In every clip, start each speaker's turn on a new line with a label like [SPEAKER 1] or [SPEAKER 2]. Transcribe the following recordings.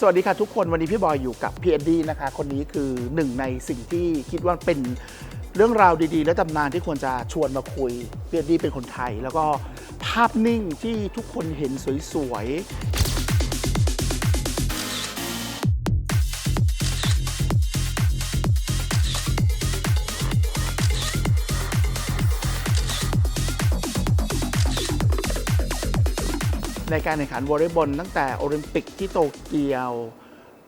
[SPEAKER 1] สวัสดีค่ะทุกคนวันนี้พี่บอยอยู่กับ PND นะคะ คนนี้คือหนึ่งในสิ่งที่คิดว่าเป็นเรื่องราวดีๆ และตำนานที่ควรจะชวนมาคุย PND เป็นคนไทย แล้วก็ภาพนิ่งที่ทุกคนเห็นสวยๆ ในการแข่งขันวอลเลย์บอลตั้งแต่โอลิมปิกที่โตเกียว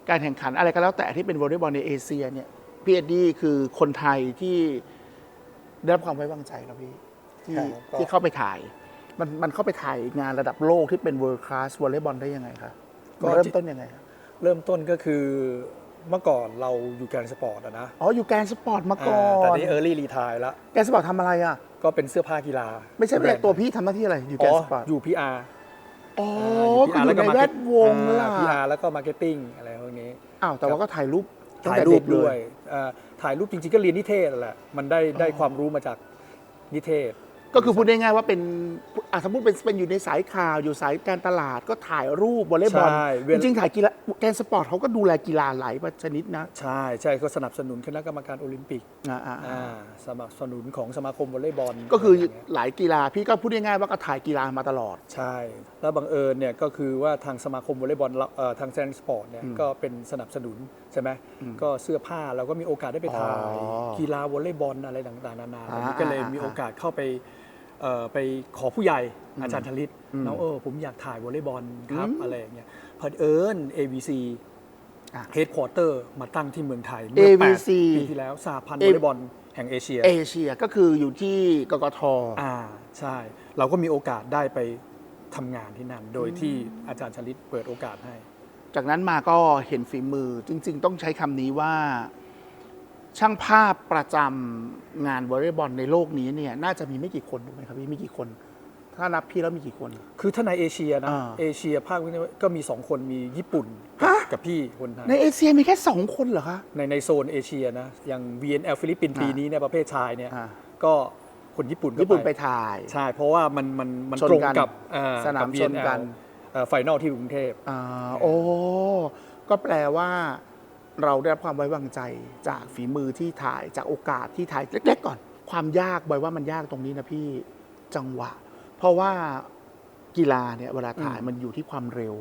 [SPEAKER 1] การแข่งขันอะไรก็แล้วแต่ที่เป็นวอลเลย์บอลในเอเชียเนี่ยพี่เอ็ดดี้คือคนไทยที่ได้รับความไว้วางใจแล้วพี่ที่
[SPEAKER 2] ครับก็
[SPEAKER 1] ที่เข้าไปถ่าย มันมันเข้าไปถ่ายงานระดับโลกที่เป็น world class วอลเลย์บอลได้ยังไงคะมันเริ่มต้นยังไงคะ
[SPEAKER 2] เริ่มต้นก็คือเมื่อก่อนเราอยู่แกรนด์สปอร์ตอะนะ
[SPEAKER 1] อ๋ออยู่แกรนด์สปอร์ตมาก่อ
[SPEAKER 2] อ่าแต่
[SPEAKER 1] น
[SPEAKER 2] นี่เออร์ลี่รีทายแล้ว
[SPEAKER 1] แกรนด์สปอร์ตทำอะไรอะ
[SPEAKER 2] ก็เป็นเสื้อผ้ากีฬา
[SPEAKER 1] ไม่ใช่เป็นตัวพี่ทำหน้าที่อะไรอยู่แกร
[SPEAKER 2] อ๋
[SPEAKER 1] น
[SPEAKER 2] อ
[SPEAKER 1] ด์สปอร์ต
[SPEAKER 2] อยู่ PR
[SPEAKER 1] อ๋อ
[SPEAKER 2] อยู่
[SPEAKER 1] ก็อยู่ในแวดวงล่ะ
[SPEAKER 2] พีอาร์แล้วก็มาร์เก็ตติ้งอะไรพวกนี้
[SPEAKER 1] อ้าวแต่ว่าก็ถ่ายรูปตั้ง
[SPEAKER 2] ถ่าย
[SPEAKER 1] แต่
[SPEAKER 2] รู
[SPEAKER 1] เด็
[SPEAKER 2] ป
[SPEAKER 1] กเล
[SPEAKER 2] ด้วยอ่าถ่ายรูปจริงๆก็เรียนนิเทศนั่นแหละ มันได้ได้ความรู้มาจากนิเทศ
[SPEAKER 1] ก็คือพูดง่ายๆว่าเป็นอะสมมติเป็นเป็นอยู่ในสายข่าวอยู่สายการตลาดก็ถ่ายรูปวอลเลย์บอล
[SPEAKER 2] ใช่เว
[SPEAKER 1] จ
[SPEAKER 2] ลา
[SPEAKER 1] ริงๆถ่ายกีฬาแกนสปอร์ตเขาก็ดูแลกีฬาหลายชนิดนะ
[SPEAKER 2] ใช่ใช่ก็สนับสนุนคณะกรรมการโอลิมปิก
[SPEAKER 1] อ่า
[SPEAKER 2] อ่าสนับสนุนของสมาคมวอลเลย์บอล
[SPEAKER 1] ก็คือ
[SPEAKER 2] อะไรย่างเงี้ย
[SPEAKER 1] หลายกีฬาพี่ก็พูดง่ายๆว่าก็ถ่ายกีฬามาตลอด
[SPEAKER 2] ใช่ แล้วบังเอิญเนี่ยก็คือว่าทางสมาคมวอลเลย์บอลเราเอ่อทางแซนสปอร์ตเนี่ยก็เป็นสนับสนุน ใช่ไหมก็เสื้อผ้าเราก็มีโอกาสได้ไปถ่าย
[SPEAKER 1] อ๋อ
[SPEAKER 2] กีฬาวอลเลย์บอลอะไรต่างๆนานา
[SPEAKER 1] อ่า
[SPEAKER 2] ก็เลย
[SPEAKER 1] อ่ามี
[SPEAKER 2] มีโอกาสเข้าไปเอ่อไปขอผู้ใหญ่อาจารย์ธลิตน้องเออผมอยากถ่ายวอลเลย์บอลครับอะไรอย่างเงี้ยพอเอิญ ABC
[SPEAKER 1] อะ
[SPEAKER 2] เฮดค q u เตอร์มาตั้งที่เมืองไทยเมื่อแปด
[SPEAKER 1] ABC
[SPEAKER 2] ปีที่แล้วสหพันธ์วอลเลย์บอลแห่งเอเชีย
[SPEAKER 1] เอเชียก็คืออยู่ที่กกท
[SPEAKER 2] อ่าใช่ เราก็มีโอกาสได้ไปทำงานที่นั่น โดยที่อาจารย์ชลิตเปิดโอกาสให้
[SPEAKER 1] จากนั้นมาก็เห็นฝีมือจริง ๆ ต้องใช้คำนี้ว่าช่างภาพประจำงานวอลเลย์บอลในโลกนี้เนี่ยน่าจะมีไม่กี่คนถูกไหมครับพี่มีกี่คน ถ้านับพี่แล้วมีกี่คน
[SPEAKER 2] คือถ้าในเอเชียนะ
[SPEAKER 1] อ่า
[SPEAKER 2] เอเชียภาควิก็มีสองคนมีญี่ปุ่น
[SPEAKER 1] ฮะ
[SPEAKER 2] กับพี่คนไทย
[SPEAKER 1] ในเอเชียมีแค่สองคนเหรอคะ
[SPEAKER 2] ในในโซนเอเชียนะอย่าง VNL ฟิลิปปินส์
[SPEAKER 1] อ่า
[SPEAKER 2] ปีนี้เนี่ยประเภทชายเนี่ย
[SPEAKER 1] อ่า
[SPEAKER 2] ก็คนญี่ปุ่นก็
[SPEAKER 1] ญี่ปุ่นไปถ่าย
[SPEAKER 2] ใช่ เพราะว่ามันมันมัน
[SPEAKER 1] ชน
[SPEAKER 2] ตรง
[SPEAKER 1] กัน
[SPEAKER 2] กับอ่
[SPEAKER 1] สนาม
[SPEAKER 2] กับ
[SPEAKER 1] ชนกัน
[SPEAKER 2] ไฟนอลที่กรุงเทพ
[SPEAKER 1] อ่าโอ้ ก็แปลว่า เราได้รับความไว้วางใจจากฝีมือที่ถ่ายจากโอกาสที่ถ่ายเล็กๆก่อน ความยากบอยว่ามันยากตรงนี้นะพี่จังหวะ เพราะว่ากีฬาเนี่ยเวลาถ่ายมันอยู่ที่ความเร็ว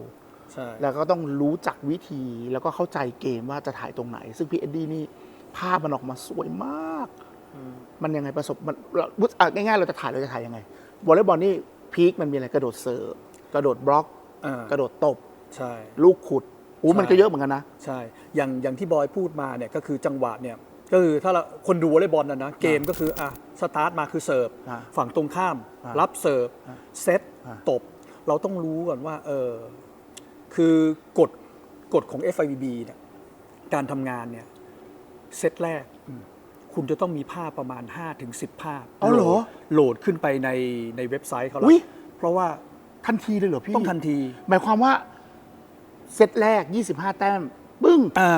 [SPEAKER 2] ใช่
[SPEAKER 1] แล้วก็ต้องรู้จักวิธีแล้วก็เข้าใจเกมว่าจะถ่ายตรงไหน ซึ่งพี่เอ็ดดี้นี่ภาพมันออกมาสวยมาก มันยังไงประสบมันเราอะง่ายๆเราจะถ่ายเราจะถ่ายยังไงวอลเลย์บอลนี่พีคมันมีอะไรกระโดดเสิร์ฟกระโดดบล็อก
[SPEAKER 2] อ่าก
[SPEAKER 1] ระโดดตบ
[SPEAKER 2] ใช่
[SPEAKER 1] ลูกขุดอู้
[SPEAKER 2] ใช่
[SPEAKER 1] มันก็เยอะเหมือนกันนะ
[SPEAKER 2] ใช่ อย่างอย่างที่บอยพูดมาเนี่ยก็คือจังหวะเนี่ยก็คือถ้าเราคนดูวอลเลย์บอลนะนะเกมก็คืออะสตาร์ทมาคือเสิร์ฟ
[SPEAKER 1] อ่า
[SPEAKER 2] ฝั่งตรงข้าม
[SPEAKER 1] อ่า
[SPEAKER 2] รับเสิร์ฟ
[SPEAKER 1] อ่า
[SPEAKER 2] เซต
[SPEAKER 1] อ่า
[SPEAKER 2] ตบ เราต้องรู้ก่อนว่าเออคือกฎกฎของ FIVB เนี่ยการทำงานเนี่ยเซตแรก คุณจะต้องมีภาพประมาณ 5-10 ภาพ
[SPEAKER 1] เอาเหรอ
[SPEAKER 2] โหลดขึ้นไปในในเว็บไซต์เขาแล้
[SPEAKER 1] อุ๊
[SPEAKER 2] วยเพราะว่า
[SPEAKER 1] ทันทีเลยเหรอพี่
[SPEAKER 2] ต้องทันที
[SPEAKER 1] หมายความว่าเซตแรก 25 แต้มปึ้ง
[SPEAKER 2] อ่า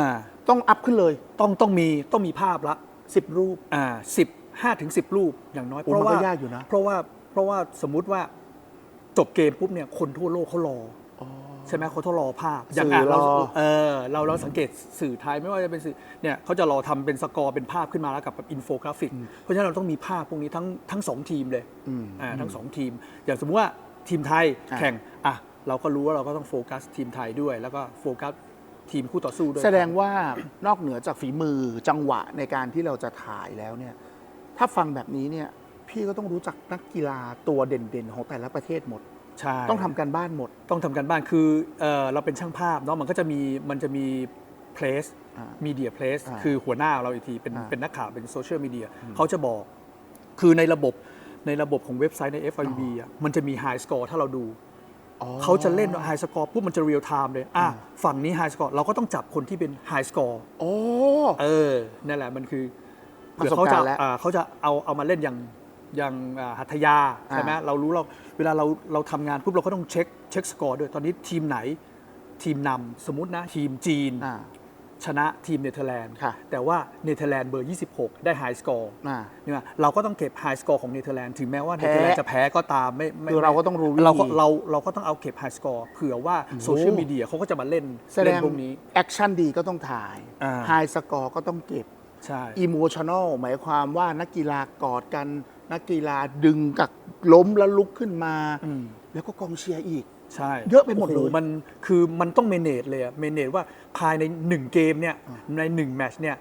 [SPEAKER 1] ต้องอัพขึ้นเลย
[SPEAKER 2] ต้องต้องมีต้องมีภาพละ
[SPEAKER 1] 10รูป
[SPEAKER 2] อ่าสิบห้าถึงสิบรูปอย่างน้อย
[SPEAKER 1] โอ้
[SPEAKER 2] เพราะ
[SPEAKER 1] มันก็
[SPEAKER 2] ว่ายา
[SPEAKER 1] กอยู่นะ
[SPEAKER 2] เพราะว่าเพราะว่าสมมุติว่าจบเกมปุ๊บเนี่ยคนทั่วโลกเขารออใช่ไหมเขาต้องรอภาพ อย่าง
[SPEAKER 1] สื่อ
[SPEAKER 2] อะเรา
[SPEAKER 1] รอ
[SPEAKER 2] เออเราเราสังเกตสื่อไทยไม่ว่าจะเป็นสื่อเนี่ยเขาจะรอทำเป็นสกอร์เป็นภาพขึ้นมาแล้วกับอินโฟกราฟิก เพราะฉะนั้นเราต้องมีภาพพวกนี้ทั้งทั้งสองทีมเลย
[SPEAKER 1] อืม
[SPEAKER 2] อ่าทั้งสองทีม อย่างสมมติว่า ทีมไทย
[SPEAKER 1] อะ
[SPEAKER 2] แข่งอะเราก็รู้ว่าเราก็ต้องโฟกัสทีมไทยด้วย แล้วก็โฟกัสทีมคู่ต่อสู้ด้วย
[SPEAKER 1] แสดงว่านอกเหนือจากฝีมือจังหวะในการที่เราจะถ่ายแล้วเนี่ย ถ้าฟังแบบนี้เนี่ย พี่ก็ต้องรู้จักนักกีฬาตัวเด่นๆ ของแต่ละประเทศหมด
[SPEAKER 2] ใช่
[SPEAKER 1] ต้องทำการบ้านหมด
[SPEAKER 2] ต้องทำกันบ้านคือเออเราเป็นช่างภาพเนาะมันก็จะมีมันจะมี place
[SPEAKER 1] อ่า
[SPEAKER 2] media place
[SPEAKER 1] อ่า
[SPEAKER 2] คือหัวหน้าเราอีกทีเป็น
[SPEAKER 1] อ่า
[SPEAKER 2] เป็นนักข่าวเป็นโซเชียลมีเดียเขาจะบอก คือในระบบ ในระบบของเว็บไซต์ใน FIB อะมันจะมี high score ถ้าเราดู
[SPEAKER 1] อ๋อ
[SPEAKER 2] เขาจะเล่น high score ปุ๊บมันจะ real time เลยอะฝั่งนี้ high score เราก็ต้องจับคนที่เป็น high score
[SPEAKER 1] โอ้
[SPEAKER 2] เออนั่นแหละมันคือ
[SPEAKER 1] ประสบ
[SPEAKER 2] เขา
[SPEAKER 1] การ
[SPEAKER 2] จะ
[SPEAKER 1] ณ์แล้ว
[SPEAKER 2] อ่าเขาจะเอาเอามาเล่นอย่างอย่างอ่าหัตถยาใช่ไหม
[SPEAKER 1] อ่า
[SPEAKER 2] เรารู้เราเวลาเราเราทำงานปุ๊บเราก็ต้องเช็คเช็คสกอร์ด้วยตอนนี้ทีมไหนทีมนำสมมตินะ ทีมจีน
[SPEAKER 1] อ่า
[SPEAKER 2] ชนะทีมเนเธอร์แลนด์
[SPEAKER 1] ค่ะ
[SPEAKER 2] แต่ว่าเนเธอร์แลนด์เบอร์ 26 ได้ไฮสกอร์
[SPEAKER 1] อ่า
[SPEAKER 2] เนี่ยเราก็ต้องเก็บไฮสกอร์ของเนเธอร์แลนด์ถึงแม้ว่าเนเธอร์แลนด์จะแพ้ก็ตามไม่ไม่
[SPEAKER 1] คือเราก็ต้องรู้วิธี
[SPEAKER 2] เราก็เราเราก็ต้องเอาเก็บไฮสกอร์เผื่อว่าโซเชียลมีเดียเขาก็จะมาเล่น
[SPEAKER 1] แสด
[SPEAKER 2] เล่น
[SPEAKER 1] ง
[SPEAKER 2] พวกนี้
[SPEAKER 1] แอคชั่นดีก็ต้องถ่าย
[SPEAKER 2] อ่า
[SPEAKER 1] ไฮสกอร์ก็ต้องเก็บ
[SPEAKER 2] ใช่
[SPEAKER 1] อิโมชัน a ลหมายความว่านักกีฬากอดกัน นักกีฬาดึงกับล้มแล้วลุกขึ้นมา
[SPEAKER 2] อืม
[SPEAKER 1] แล้วก็กองเชียร์อีก
[SPEAKER 2] ใช่
[SPEAKER 1] เยอะไปหมดเลย
[SPEAKER 2] โโมันคือมันต้องเมเนจเลยอะเมเนจว่าภายใน 1 เกมเนี่ยใน1แมตช์เนี่ย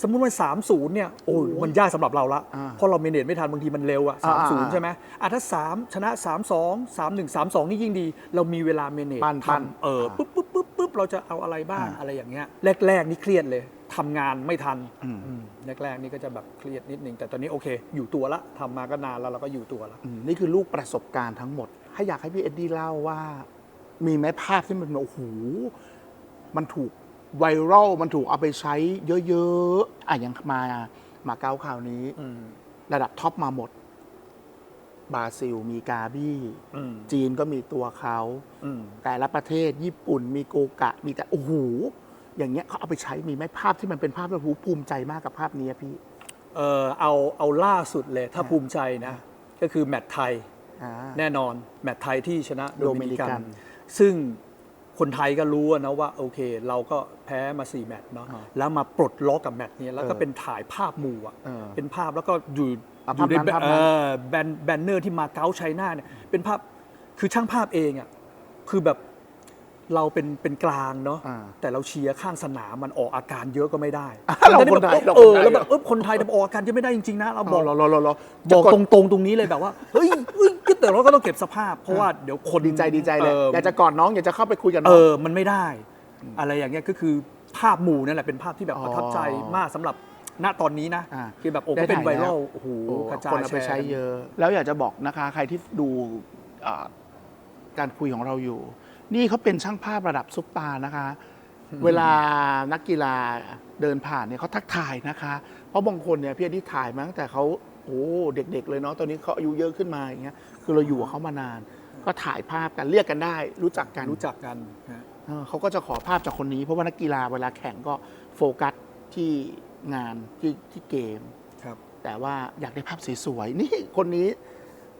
[SPEAKER 2] สมมุติว่า 3 0เนี่ยโอ้ยมันยากสำหรับเราละ
[SPEAKER 1] อ่า
[SPEAKER 2] เพราะเราเมเนจไม่ทันบางทีมันเร็วอะ
[SPEAKER 1] อ่า
[SPEAKER 2] 3
[SPEAKER 1] อ่า
[SPEAKER 2] 0ใช่ไหมอะถ้า 3 ชนะ 3 2 3 1 3 2 นี่ยิ่งดี เรามีเวลาเมเนจ
[SPEAKER 1] ปั้นปั้น
[SPEAKER 2] ทำเออ
[SPEAKER 1] อ่า
[SPEAKER 2] ปุ๊บปุ๊บปุ๊บปุ๊บเราจะเอาอะไรบ้าง
[SPEAKER 1] อ่า
[SPEAKER 2] อะไรอย่างเงี้ยแรก ๆ นี่เครียดเลย ทำงานไม่ทัน
[SPEAKER 1] อืม
[SPEAKER 2] อืมแรกๆนี่ก็จะแบบเครียดนิดนึงแต่ตอนนี้โอเค อยู่ตัวละทำมาก็นานแล้วเราก็อยู่ตัวละ
[SPEAKER 1] อืมนี่คือลูกประสบการณ์ทั้งหมดให้อยากให้พี่เอ็ดดี้เล่าว่า มีไหมภาพที่มันโอ้โหมันถูกไวรัลมันถูกเอาไปใช้เยอะๆอะอย่างมามาเก้าข่าวนี้
[SPEAKER 2] อืม
[SPEAKER 1] ระดับท็อปมาหมด บราซิลมีกาบี้
[SPEAKER 2] อืม
[SPEAKER 1] จีนก็มีตัวเขา
[SPEAKER 2] อืม
[SPEAKER 1] แต่ละประเทศญี่ปุ่นมีโกกะ มีแต่โอ้โห อย่างเงี้ยเขาเอาไปใช้มีไหมภาพที่มันเป็นภาพที่เราภูมิใจมากกับภาพนี้อะพี่
[SPEAKER 2] เออเอาเอาล่าสุดเลยถ้าภูมิใจนะ ก็คือแมตช์ไทย
[SPEAKER 1] อ่า
[SPEAKER 2] แน่นอนแมตช์ไทยที่ชนะโด
[SPEAKER 1] โด
[SPEAKER 2] มิ
[SPEAKER 1] มินิ
[SPEAKER 2] นิ
[SPEAKER 1] กั
[SPEAKER 2] กันน ซึ่งคนไทยก็รู้อะนะว่าโอเค เราก็แพ้มา 4 แมตช์เนาะ
[SPEAKER 1] อ่า
[SPEAKER 2] แล้วมาปลดล็อกกับแมตช์นี้แล้วก็
[SPEAKER 1] เออ
[SPEAKER 2] เป็นถ่ายภาพหมู่อะ
[SPEAKER 1] เออ
[SPEAKER 2] เป็นภาพแล้วก็อยู่
[SPEAKER 1] อะ
[SPEAKER 2] อยู่ใน
[SPEAKER 1] ภาพนั้นภาพนั้น
[SPEAKER 2] เออแบนแบนเนอร์ที่มาเก๊าไชน่าเนี่ยเป็นภาพคือช่างภาพเองอะคือแบบ เราเป็นเป็นกลางเนาะ
[SPEAKER 1] อ่า
[SPEAKER 2] แต่เราเชียร์ข้างสนามมันออกอาการเยอะก็ไม่ได้
[SPEAKER 1] เราคนไทยเรา
[SPEAKER 2] เอ
[SPEAKER 1] คน
[SPEAKER 2] อ
[SPEAKER 1] ไทย
[SPEAKER 2] แล้วแบบเออคนไทยจะออกอาการเยอะไม่ได้จริงๆนะเรา
[SPEAKER 1] บบอ
[SPEAKER 2] อกก
[SPEAKER 1] รอรอรอรอ
[SPEAKER 2] บอก
[SPEAKER 1] จะ
[SPEAKER 2] ตรงๆ ตรงนี้เลยแบบว่า เฮ้ยเฮ้ยแต่เราก็ต้องเก็บสภาพ เพราะว่าเดี๋ยวคน
[SPEAKER 1] ดีใจดีใจเลย
[SPEAKER 2] ออ
[SPEAKER 1] อยากจะกอดน้องอยากจะเข้าไปคุยกับน้
[SPEAKER 2] เอ
[SPEAKER 1] อง
[SPEAKER 2] อ มันไม่ได้ อะไรอย่างเงี้ยก็คือภาพหมู่นั่นแหละเป็นภาพที่แบบ
[SPEAKER 1] อ๋อ
[SPEAKER 2] ประทับใจมากสำหรับณตอนนี้นะ
[SPEAKER 1] อ่า
[SPEAKER 2] คือแบบโอ้
[SPEAKER 1] ได้
[SPEAKER 2] ก็เป็น
[SPEAKER 1] ถ่าย
[SPEAKER 2] ไว
[SPEAKER 1] แล้
[SPEAKER 2] รั
[SPEAKER 1] ว
[SPEAKER 2] ลโอ้โห
[SPEAKER 1] โอ้
[SPEAKER 2] กระจาย
[SPEAKER 1] คนเอาไป
[SPEAKER 2] แชร์
[SPEAKER 1] ใช้เยอะ แล้วอยากจะบอกนะคะ ใครที่ดูอ่าการคุยของเราอยู่ นี่เขาเป็นช่างภาพระดับซุปตาร์นะคะ เวลานักกีฬาเดินผ่านเนี่ยเขาทักทายนะคะ เพราะบางคนเนี่ยพี่อที่ถ่ายมาตั้งแต่เขาโอ้เด็ก ๆ เลยเนาะตอนนี้เขาอายุเยอะขึ้นมาอย่างเงี้ยคือเราอยู่กับเขามานาน ก็ถ่ายภาพกันเรียกกันได้ รู้จักกัน
[SPEAKER 2] รู้จักกันฮะ
[SPEAKER 1] เออเขาก็จะขอภาพจากคนนี้ เพราะว่านักกีฬาเวลาแข่งก็โฟกัสที่งานที่ที่เกม
[SPEAKER 2] ครับ
[SPEAKER 1] แต่ว่าอยากได้ภาพสวยๆนี่คนนี้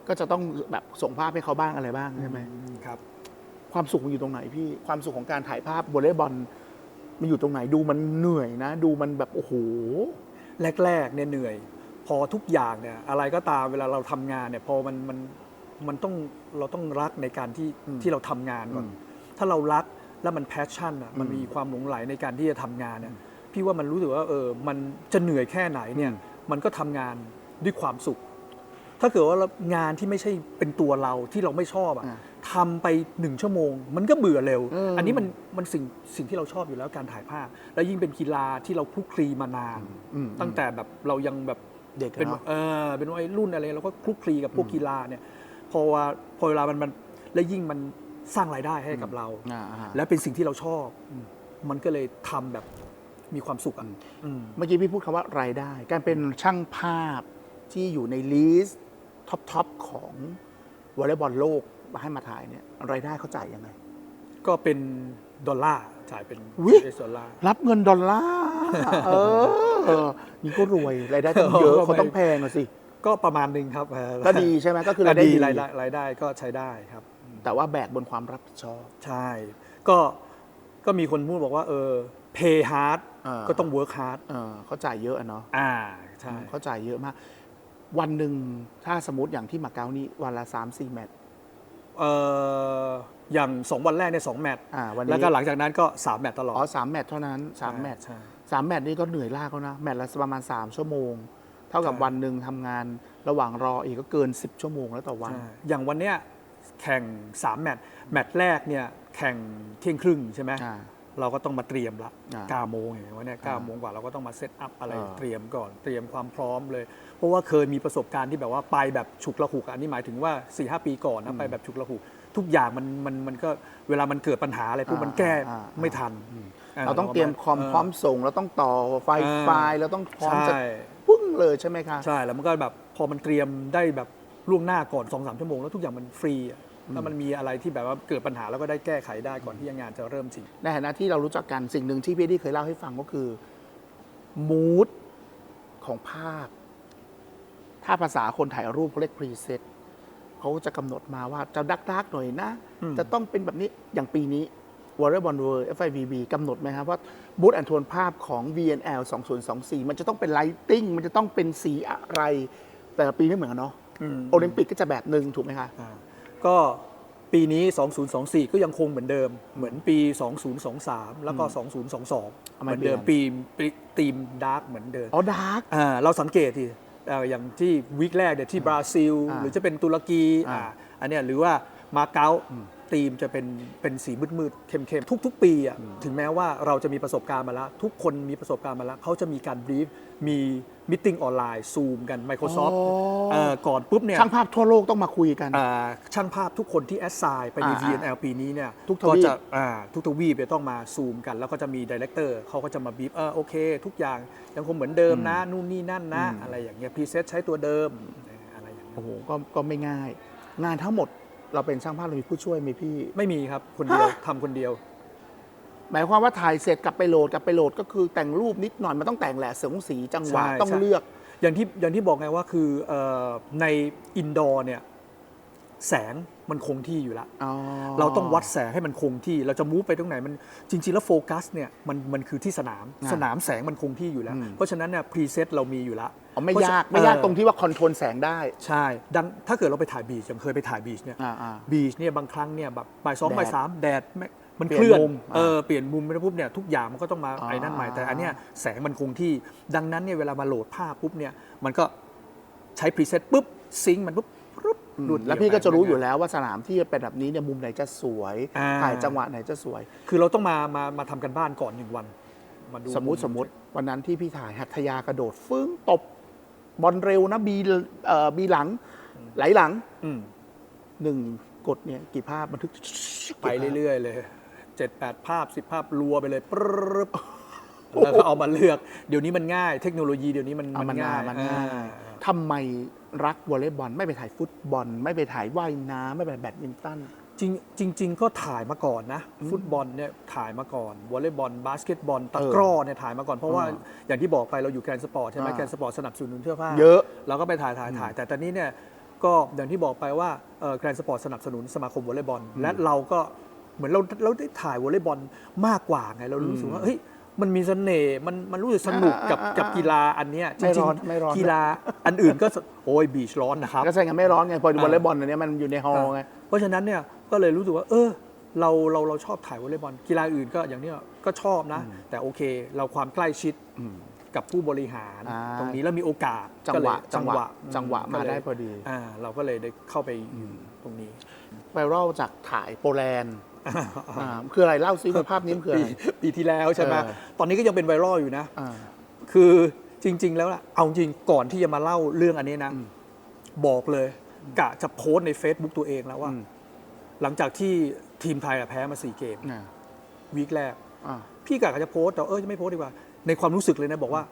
[SPEAKER 1] ก็จะต้องแบบส่งภาพให้เขาบ้างอะไรบ้างใช่ไหม
[SPEAKER 2] ครับ
[SPEAKER 1] ความสุขมันอยู่ตรงไหนพี่ความสุขของการถ่ายภาพวอลเลย์บอลมันอยู่ตรงไหนดูมันเหนื่อยนะ ดูมันแบบโอ้โห
[SPEAKER 2] แรกๆเนี่ยเหนื่อย พอทุกอย่างเนี่ยอะไรก็ตามเวลาเราทำงานเนี่ยพอมันมันมันต้องเราต้องรักในการที่
[SPEAKER 1] อืม
[SPEAKER 2] ที่เราทำงานก่อน
[SPEAKER 1] อืม
[SPEAKER 2] ถ้าเรารักแล้วมันแพชชั่นอะมัน
[SPEAKER 1] อืม
[SPEAKER 2] มีความหลงไหลในการที่จะทำงานเนี่ยพี่ว่ามันรู้สึกว่าเออมันจะเหนื่อยแค่ไหนเนี่ย
[SPEAKER 1] อืม
[SPEAKER 2] มันก็ทำงานด้วยความสุข ถ้าเกิดว่างานที่ไม่ใช่เป็นตัวเราที่เราไม่ชอบอะ
[SPEAKER 1] อะ
[SPEAKER 2] ทำไปหนึ่งชั่วโมง มันก็เบื่อเร็ว
[SPEAKER 1] อืม
[SPEAKER 2] อันนี้มันมันสิ่งสิ่งที่เราชอบอยู่แล้วการถ่ายภาพ แล้วยิ่งเป็นกีฬาที่เราคลุกคลีมานาน
[SPEAKER 1] อืม
[SPEAKER 2] ตั้งแต่แบบเรายังแบบ
[SPEAKER 1] เด็กอะ
[SPEAKER 2] เป็น
[SPEAKER 1] เนาะ
[SPEAKER 2] เออเป็นวัยรุ่นอะไรเราก็คลุกคลีกับพวกกีฬาเนี่ยพอว่าพอเวลามันมันและยิ่งมันสร้างรายได้ให้กับเรา
[SPEAKER 1] อ่าอ่า
[SPEAKER 2] และเป็นสิ่งที่เราชอบมันก็เลยทำแบบมีความสุขอะอืม
[SPEAKER 1] เมื่อกี้พี่พูดคำว่ารายได้ การเป็นช่างภาพที่อยู่ในลิสต์ท็อปทอปของวอลเลย์บอลโลกมา ให้มาถ่ายเนี่ยรายได้เขาจ่ายยังไง
[SPEAKER 2] ก็เป็นดอลลาร์จ่ายเป็น
[SPEAKER 1] อุ๊ย
[SPEAKER 2] US ดอลลาร์
[SPEAKER 1] รับเงินดอลลาร์เออนี่ก็รวยรายได้ต้องเยอะ
[SPEAKER 2] เออ
[SPEAKER 1] เขาต้องแพงอะสิ
[SPEAKER 2] ก็ประมาณหนึ่งครับเออ
[SPEAKER 1] ก็ดีใช่ไหมก็คือ
[SPEAKER 2] ก็
[SPEAKER 1] รายได้
[SPEAKER 2] ดี
[SPEAKER 1] ดี
[SPEAKER 2] รายได้รายได้ก็ใช้ได้ครับ
[SPEAKER 1] แต่ว่าแบกบนความรับผิดชอบ
[SPEAKER 2] ใช่ ก็ก็มีคนพูดบอกว่า เออ pay hard
[SPEAKER 1] อ่า
[SPEAKER 2] ก็ต้อง work hard
[SPEAKER 1] เออเขาจ่ายเยอะอะเนาะ
[SPEAKER 2] อ่า ใช่
[SPEAKER 1] เขาจ่ายเยอะมาก วันหนึ่งถ้าสมมติอย่างที่มาเก๊านี่วันละสามสี่แมตช์
[SPEAKER 2] เอออย่างสองวันแรกเนี่ยสองแมตช์
[SPEAKER 1] อ่าวันนี้
[SPEAKER 2] แล้วก็หลังจากนั้นก็สามแมตช์ตลอด
[SPEAKER 1] อ๋อสามแมตช์เท่านั้นสามแมตช์
[SPEAKER 2] ใช่
[SPEAKER 1] สามแมตช์นี่ก็เหนื่อยลากแล้วนะ แมตช์ละประมาณสามชั่วโมง เท่ากับ
[SPEAKER 2] ใช่
[SPEAKER 1] วันหนึ่งทำงานระหว่างรออีกก็เกิน 10 ชั่วโมงแล้วต่อวัน
[SPEAKER 2] ใช่อย่างวันเนี้ยแข่งสามแมตช์แมตช์แรกเนี่ยแข่งเที่ยงครึ่งใช่ไหม
[SPEAKER 1] อ่า
[SPEAKER 2] เราก็ต้องมาเตรียมละ
[SPEAKER 1] อ่า
[SPEAKER 2] เก้าโมงอย่างวันเนี้ยเก้า
[SPEAKER 1] อ่า
[SPEAKER 2] โมงกว่าเราก็ต้องมาเซตอัพอะไร
[SPEAKER 1] อ่า
[SPEAKER 2] เตรียมก่อนเตรียมความพร้อมเลย เพราะว่าเคยมีประสบการณ์ที่แบบว่าไปแบบฉุกละหุกอันนี้หมายถึงว่า4ีหปีก่อนนะไปแบบฉุกละหุกทุกอย่างมันมันมันก็เวลามันเกิดปัญหาอะไรพวกมันแก้
[SPEAKER 1] อ่า
[SPEAKER 2] ไม่ทัน
[SPEAKER 1] เราต้องเตรียมคอมพร้อมส่งเราต้องต่อไฟ
[SPEAKER 2] เออ
[SPEAKER 1] ไฟล์เราต้องพร้อมจะ
[SPEAKER 2] ใช่
[SPEAKER 1] ปึ้งเลยใช่ไหมคะ
[SPEAKER 2] ใช่แล้วมันก็แบบพอมันเตรียมได้แบบล่วงหน้าก่อน2อสชั่วโมงแล้วทุกอย่างมันฟรี อะถ้ามันมีอะไรที่แบบว่าเกิดปัญหาแล้วก็ได้แก้ไขได้ก่อนที่งานจะเริ่มจริง
[SPEAKER 1] ในฐานะที่เรารู้จักกันสิ่งหนึ่งที่พี่เอ็ดดี้เคยเล่าให้ฟังก็คือมูดของภาพ ถ้าภาษาคนถ่ายรูปเขาเรียกพรีเซตเขาจะกำหนดมาว่าจะดักดักๆหน่อยนะ
[SPEAKER 2] อืม
[SPEAKER 1] จะต้องเป็นแบบนี้อย่างปีนี้ w a r r i o r Ball World FIVB กำหนดไหมครับว่าบูธแอนโทนภาพของ VNL 2024 มันจะต้องเป็นไลติ้งมันจะต้องเป็นสีอะไร แต่ละปีไม่เหมือนกันเนาะ
[SPEAKER 2] อืม
[SPEAKER 1] โอลิมปิกก็จะแบบหนึ่งถูกไหมคะ
[SPEAKER 2] อ่า ก็ปีนี้ 2024 ก็ยังคงเหมือนเดิม เหมือนปี 2023 แล้วก็ 2022
[SPEAKER 1] เอามา
[SPEAKER 2] เหมือนเดิม
[SPEAKER 1] เปลี่
[SPEAKER 2] ปี
[SPEAKER 1] ยน
[SPEAKER 2] ปีทีมดาร์กเหมือนเดิม
[SPEAKER 1] อ๋อ ดาร์ก
[SPEAKER 2] อ่าเราสังเกตทีเอ่ออย่างที่วีคแรกเนี่ยที่บราซิล
[SPEAKER 1] อ่า
[SPEAKER 2] หรือจะเป็นตุรกี
[SPEAKER 1] อ่า
[SPEAKER 2] อ่าอันเนี้ยหรือว่ามาเก๊า ทีมจะเป็นเป็นสีมืดๆเข้มๆทุก ๆ ปีอะถึงแม้ว่าเราจะมีประสบการณ์มาแล้ว ทุกคนมีประสบการณ์มาแล้วเขาจะมีการบรีฟมีมิ팅ออนไลน์ซูมกัน Microsoft
[SPEAKER 1] อ๋อ
[SPEAKER 2] เอ่อก่อนปุ๊บเนี่ย
[SPEAKER 1] ช่างภาพทั่วโลกต้องมาคุยกัน
[SPEAKER 2] อ่าช่างภาพทุกคนที่แอสไซน์ไปใน
[SPEAKER 1] อ่า
[SPEAKER 2] VNL ปีนี้เนี่ย
[SPEAKER 1] ทุกทวีป
[SPEAKER 2] ก็จะอ่าทุกทวีปจะต้องมาซูมกัน แล้วก็จะมีดีเลกเตอร์เขาก็จะมาบีบเออโอเค ทุกอย่างยังคงเหมือนเดิมนะนู่นนี่นั่นนะอะไรอย่างเงี้ยพรีเซตใช้ตัวเดิมอะไรอย่างเงี้ย
[SPEAKER 1] โอ้โหก็ก็ไม่ง่าย งานทั้งหมด เราเป็นช่างภาพเรามีผู้ช่วยไหมพี่
[SPEAKER 2] ไม่มีครับคนเดียว
[SPEAKER 1] ฮะ
[SPEAKER 2] ทำคนเดียว
[SPEAKER 1] หมายความว่าถ่ายเสร็จกลับไปโหลดกลับไปโหลดก็คือแต่งรูปนิดหน่อยมันต้องแต่งแหละเสริมสีจังหวะ
[SPEAKER 2] ใช่
[SPEAKER 1] ต้อง
[SPEAKER 2] ใช่
[SPEAKER 1] เลือก
[SPEAKER 2] อย่างที่อย่างที่บอกไงว่าคือเอ่อในอินดอร์เนี่ยแสง มันคงที่อยู่แล้ว
[SPEAKER 1] อ๋อ
[SPEAKER 2] เราต้องวัดแสงให้มันคงที่ เราจะมูฟไปตรงไหนมันจริง ๆ แล้วโฟกัสเนี่ยมันมันคือที่สนาม
[SPEAKER 1] อ่า
[SPEAKER 2] สนามแสงมันคงที่อยู่แล้ว
[SPEAKER 1] อืม
[SPEAKER 2] เพราะฉะนั้นเนี่ยพรีเซตเรามีอยู่แล้ว
[SPEAKER 1] อ๋อไม่
[SPEAKER 2] เพระ
[SPEAKER 1] ยาก
[SPEAKER 2] ฉะ
[SPEAKER 1] ไม่ยาก
[SPEAKER 2] เออ
[SPEAKER 1] ตรงที่ว่าคอนโทรลแสงได้
[SPEAKER 2] ใช่ ดังถ้าเกิดเราไปถ่ายบีชอย่างเคยไปถ่ายบีชเนี่ย
[SPEAKER 1] อ่าอ่า
[SPEAKER 2] บีชเนี่ยบางครั้งเนี่ยแบบบ่ายสอง
[SPEAKER 1] แดด
[SPEAKER 2] บ่ายสามแดดไม่มัน
[SPEAKER 1] เปลี่
[SPEAKER 2] เค
[SPEAKER 1] ยน
[SPEAKER 2] ลื่อน
[SPEAKER 1] มุม
[SPEAKER 2] เออเปลี่ยนมุมไปแล้วปุ๊บเนี่ยทุกอย่างมันก็ต้องมา
[SPEAKER 1] อ่า
[SPEAKER 2] ไอ้นั่นใหม่แต่อันเนี้ยแสงมันคงที่ ดังนั้นเนี่ยเวลามาโหลดภาพปุ๊บเนี่ยมันก็ใช้พรีเซตปุ๊บซิงค์มันปุ๊บปุ๊บ หลุด
[SPEAKER 1] แล้วพี่ก็จะรู้อยู่แล้วว่าสนามที่เป็นแบบนี้เนี่ยมุมไหนจะสวย
[SPEAKER 2] อ่า
[SPEAKER 1] ถ่ายจังหวะไหนจะสวย
[SPEAKER 2] คือเราต้องมามามาทำกันบ้านก่อนหนึ่งวันมาดู
[SPEAKER 1] สมมติสมมติวันนั้นที่พี่ถ่ายหัตถยากระโดดฟึ้งตบบอลเร็วนะบีเอ่อบีหลัง ไหลหลัง
[SPEAKER 2] อืม
[SPEAKER 1] หนึ่งกดเนี่ยกี่ภาพบันทึก
[SPEAKER 2] ไปเรื่อย ๆ เลยเจ็ดแปดภาพสิบภาพรัวไปเลยปรึ๊บแล้วก็เอามาเลือก เดี๋ยวนี้มันง่าย เทคโนโลยีเดี๋ยวนี้มัน
[SPEAKER 1] เอามันง่ายมันง่าย
[SPEAKER 2] อ่
[SPEAKER 1] ทำไม รักวอลเลย์บอลไม่ไปถ่ายฟุตบอล ไม่ไปถ่ายว่ายน้ำไม่ไปแบดมินตัน
[SPEAKER 2] จริงจริงๆก็ถ่ายมาก่อนนะ ฟุตบอลเนี่ยถ่ายมาก่อนวอลเลย์บอลบาสเกตบอลตะกร้อเนี่ยถ่ายมาก่อนเพราะว่า
[SPEAKER 1] อ่า
[SPEAKER 2] อย่างที่บอกไปเราอยู่แกรนด์สปอร์ตใช่ไหม
[SPEAKER 1] อ่า
[SPEAKER 2] แกรนด์สปอร์ตสนับสนุนเสื้อผ้า
[SPEAKER 1] เยอะ
[SPEAKER 2] เราก็ไปถ่ายถ่ายถ่ายแต่ตอนนี้เนี่ยก็อย่างที่บอกไปว่าแกรนด์สปอร์ตสนับสนุนสมาคมวอลเลย์บอลและเราก็เหมือนเราเราได้ถ่ายวอลเลย์บอลมากกว่าไงเรารู้สึกว่าเฮ้ย มันมีเสน่ห์มันมันรู้สึกสนุกกับ
[SPEAKER 1] อ่าอ่า
[SPEAKER 2] กับกีฬาอันเนี้ยจ
[SPEAKER 1] ไม่
[SPEAKER 2] ริ
[SPEAKER 1] ร้
[SPEAKER 2] ง
[SPEAKER 1] อนไม่ร้อน
[SPEAKER 2] ๆกีฬาอันอื่นก็สโอ้ยบีชร้อนนะครับ
[SPEAKER 1] ก็ใช่ไงไม่ร้อนไงพอ
[SPEAKER 2] อ่า
[SPEAKER 1] วอลเลย์บอลอันเนี้ยมันอยู่ในฮอลล์ไง
[SPEAKER 2] เพราะฉะนั้นเนี่ยก็เลยรู้สึกว่า เออเราเราเราชอบถ่ายวอลเลย์บอลกีฬาอื่นก็อย่างเนี้ยก็ชอบนะ แต่โอเค เราความใกล้ชิดกับผู้บริหาร
[SPEAKER 1] อ่า
[SPEAKER 2] ตรงนี้แล้วมีโอกาส
[SPEAKER 1] จังหวะ
[SPEAKER 2] ก็เลย
[SPEAKER 1] จังหวะจังหวะ
[SPEAKER 2] ก็
[SPEAKER 1] มา
[SPEAKER 2] เลย
[SPEAKER 1] ได้พอดี
[SPEAKER 2] อ่าเราก็เลยได้เข้าไปอยู่ตรงนี้
[SPEAKER 1] ไวรัลจากถ่ายโปแลนด์ อ่าคืออะไรเล่าซิว่าภาพนี้มันคืออะ
[SPEAKER 2] ปี
[SPEAKER 1] ไร
[SPEAKER 2] ปีที่แล้วใช่ไหม
[SPEAKER 1] เออ
[SPEAKER 2] ตอนนี้ก็ยังเป็นไวรัลอยู่นะ
[SPEAKER 1] อ่า
[SPEAKER 2] คือจริง ๆ แล้วล่ะ เอาจริงก่อนที่จะมาเล่าเรื่องอันนี้นะ
[SPEAKER 1] อืม
[SPEAKER 2] บอกเลย กะจะโพสต์ใน Facebook ตัวเองแล้วว่า
[SPEAKER 1] อืม
[SPEAKER 2] หลังจากที่ทีมไทยอะแพ้มาสี่เกม
[SPEAKER 1] อ่า
[SPEAKER 2] วีคแรก
[SPEAKER 1] อ่า
[SPEAKER 2] พี่กะจะโพสต์แต่เออจะไม่โพสต์ดีกว่า ในความรู้สึกเลยนะ บอกว่า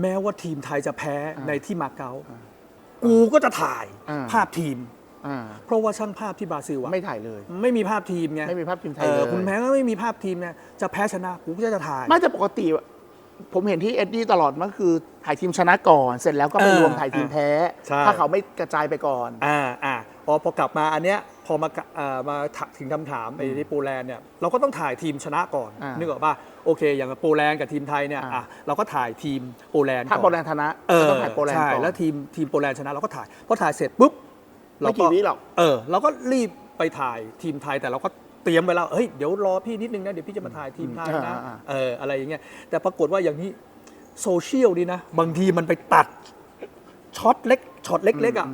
[SPEAKER 2] แม้ว่าทีมไทยจะแพ้
[SPEAKER 1] อ่า
[SPEAKER 2] ในที่มาเก๊ากูก็จะถ่าย
[SPEAKER 1] อ่า
[SPEAKER 2] ภาพทีม
[SPEAKER 1] อ่า
[SPEAKER 2] เพราะว่าช่างภาพที่บราซิลอะ
[SPEAKER 1] ไม่ถ่ายเลย
[SPEAKER 2] ไม่มีภาพทีมไง
[SPEAKER 1] ไม่มีภาพทีมไทย
[SPEAKER 2] เอ
[SPEAKER 1] เล
[SPEAKER 2] อยคุณแม้ว่าไม่มีภาพทีมเนี่ยจะแพ้ชนะกูก็จะถ่าย
[SPEAKER 1] ไม่แต่ปกติ ผมเห็นที่เอ็ดดี้ตลอดมันคือถ่ายทีมชนะก่อน เสร็จแล้วก็ไป
[SPEAKER 2] เออ
[SPEAKER 1] รวมถ่ายทีมแพ้
[SPEAKER 2] ใช่
[SPEAKER 1] ถ้าเขาไม่กระจายไปก่อน
[SPEAKER 2] อ่าอ่าพอพอกลับมาอันเนี้ยพอมากะอ่ามาถถึงคำถามไอ้ที่โปแลนด์เนี่ยเราก็ต้องถ่ายทีมชนะก่อน
[SPEAKER 1] อ่านึ
[SPEAKER 2] นึกออกป่ะโอเค อย่างโปแลนด์กับทีมไทยเนี่ย
[SPEAKER 1] อ่า
[SPEAKER 2] อะเราก็ถ่ายทีมโปแลนด์
[SPEAKER 1] ถ้า
[SPEAKER 2] ก่
[SPEAKER 1] โป
[SPEAKER 2] อน
[SPEAKER 1] แลนด์ชนะ
[SPEAKER 2] เอ
[SPEAKER 1] ก็
[SPEAKER 2] อ
[SPEAKER 1] ต้องถ่ายโปแลนด์
[SPEAKER 2] ใช่
[SPEAKER 1] ก่อน
[SPEAKER 2] แล้วทีมทีมโปแลนด์ชนะเราก็ถ่ายพอถ่ายเสร็จปุ๊บ
[SPEAKER 1] ไม่กี่วิหรอก
[SPEAKER 2] เออเราก็รีบไปถ่ายทีมไทยแต่เราก็เตรียมไว้แล้วเฮ้ยเดี๋ยวรอพี่นิดนึงนะเดี๋ยวพี่จะมาถ่ายทีมไทยนะ
[SPEAKER 1] อ่าอ่า
[SPEAKER 2] เอออะไรอย่างเงี้ยแต่ปรากฏว่าอย่างนี้โซเชียลนี่นะ บางทีมันไปตัดช็อตเล็กช็อตเล็กๆอะ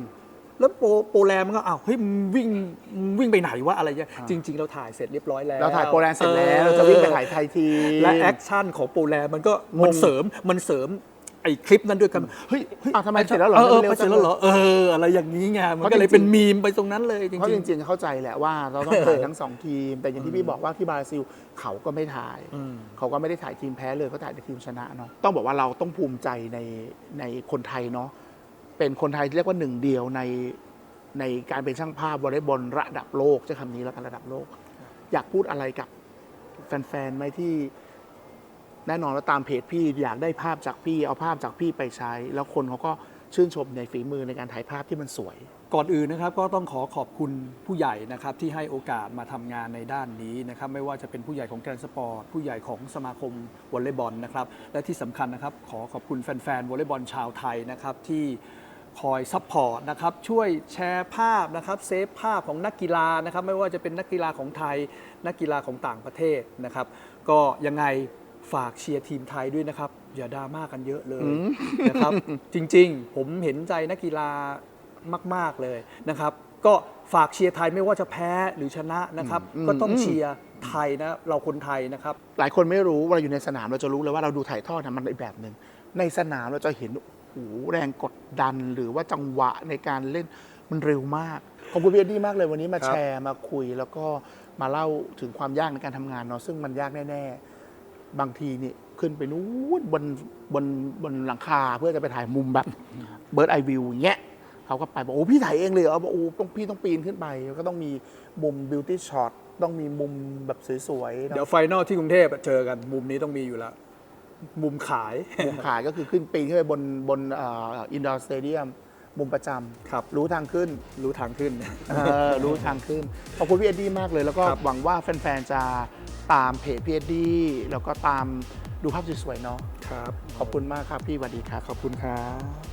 [SPEAKER 2] แล้วโปโปแลนด์มันก็อ้าวเฮ้ยมึงวิ่งมึงวิ่งไปไหนวะอะไรเงี้ยจริง ๆ เราถ่ายเสร็จเรียบร้อยแล้ว
[SPEAKER 1] เราถ่ายโปแลนด์เสร็จแล้วเราจะวิ่งไปถ่ายไทยทีม
[SPEAKER 2] และแอคชั่นของโปแลนด์มันก็
[SPEAKER 1] งง
[SPEAKER 2] มันเสริมมันเสริมไอ้คลิปนั้นด้วยกันเฮ้ยเฮ้ย
[SPEAKER 1] อ้าวทำไมเสร็จแล้วเหรอ
[SPEAKER 2] เออ
[SPEAKER 1] เร็ว
[SPEAKER 2] ไป
[SPEAKER 1] จั
[SPEAKER 2] เสร็
[SPEAKER 1] ง
[SPEAKER 2] จแล้วเหรอเอออะไรอย่างนี้ไงมันก็เลย
[SPEAKER 1] เพราะจริงๆ
[SPEAKER 2] เป็นมีมไปตรงนั้นเลยจริง
[SPEAKER 1] เพราะ
[SPEAKER 2] ๆ
[SPEAKER 1] จริงๆเข้าใจแหละว่าเราต้องถ่ายทั้งสองทีม แต่อย่างที่พี่บอกว่าที่บราซิลเขาก็ไม่ถ่าย
[SPEAKER 2] อืม
[SPEAKER 1] เขาก็ไม่ได้ถ่ายทีมแพ้เลยเขาถ่ายแต่ทีมชนะเนาะต้องบอกว่าเราต้องภูมิใจในในคนไทยเนาะเป็นคนไทยที่เรียกว่าหนึ่งเดียวในในการเป็นช่างภาพวอลเลย์บอลระดับโลกจะคำนี้แล้วกันระดับโลก อยากพูดอะไรกับแฟนๆไหมที่ แน่นอนแล้วตามเพจพี่อยากได้ภาพจากพี่เอาภาพจากพี่ไปใช้ แล้วคนเขาก็ชื่นชมในฝีมือในการถ่ายภาพที่มันสวย
[SPEAKER 2] ก่อนอื่นนะครับก็ต้องขอขอบคุณผู้ใหญ่นะครับที่ให้โอกาสมาทำงานในด้านนี้นะครับไม่ว่าจะเป็นผู้ใหญ่ของแกรนด์สปอร์ตผู้ใหญ่ของสมาคมวอลเลย์บอลนะครับและที่สำคัญนะครับขอขอบคุณแฟนๆวอลเลย์บอลชาวไทยนะครับที่คอยซัพพอร์ตนะครับช่วยแชร์ภาพนะครับเซฟภาพของนักกีฬานะครับไม่ว่าจะเป็นนักกีฬาของไทยนักกีฬาของต่างประเทศนะครับก็ยังไง ฝากเชียร์ทีมไทยด้วยนะครับ อย่าดราม่ากันเยอะเลยนะครับ จริงๆ ผมเห็นใจนักกีฬามาก ๆเลยนะครับ ก็ฝากเชียร์ไทยไม่ว่าจะแพ้หรือชนะนะครับ
[SPEAKER 1] อืม
[SPEAKER 2] ก็ต้อง
[SPEAKER 1] อืม
[SPEAKER 2] เชียร์ไทยนะเราคนไทยนะครับ
[SPEAKER 1] หลายคนไม่รู้เวลาอยู่ในสนามเราจะรู้เลยว่าเราดูถ่ายทอดนะมันอีกแบบหนึ่งในสนามเราจะเห็นโอ้โหแรงกดดันหรือว่าจังหวะในการเล่นมันเร็วมากขอบคุณพี่เอ็ดดี้มากเลยวันนี้มา
[SPEAKER 2] ครับ
[SPEAKER 1] แชร์มาคุยแล้วก็มาเล่าถึงความยากในการทำงานเนาะซึ่งมันยากแน่ๆ บางทีนี่ขึ้นไปนู้นบนบนบนหลังคาเพื่อจะไปถ่ายมุมแบบเบิร์ดไอวิวอย่างเงี้ยเขาก็ไปบอกโอ้พี่ถ่ายเองเลยเหรอบอกโอ้ต้องพี่ต้องปีนขึ้นไป ก็ต้องมีมุมบิวตี้ช็อตต้องมีมุมแบบสวยๆเนอะ
[SPEAKER 2] เดี๋ยวไฟนอลที่กรุงเทพเจอกันมุมนี้ต้องมีอยู่แล้ว มุมขาย
[SPEAKER 1] มุมขายก็คือขึ้นปีนขึ้นไปบนบนอินดอร์สเตเดียมมุมประจ
[SPEAKER 2] ครับำ
[SPEAKER 1] รู้ทางขึ้น
[SPEAKER 2] รู้ทางขึ้น
[SPEAKER 1] เออรู้ทางขึ้นขอบคุณพี่เอ็ดดี้มากเลย แล้วก็
[SPEAKER 2] ครับ
[SPEAKER 1] หวังว่าแฟนๆจะ ตามเพจพี่เอ็ดดี้แล้วก็ตามดูภาพสวยๆเนาะ
[SPEAKER 2] ครับ
[SPEAKER 1] ขอบคุณมากครับพี่สวัสดีครับ
[SPEAKER 2] ขอบคุณครับ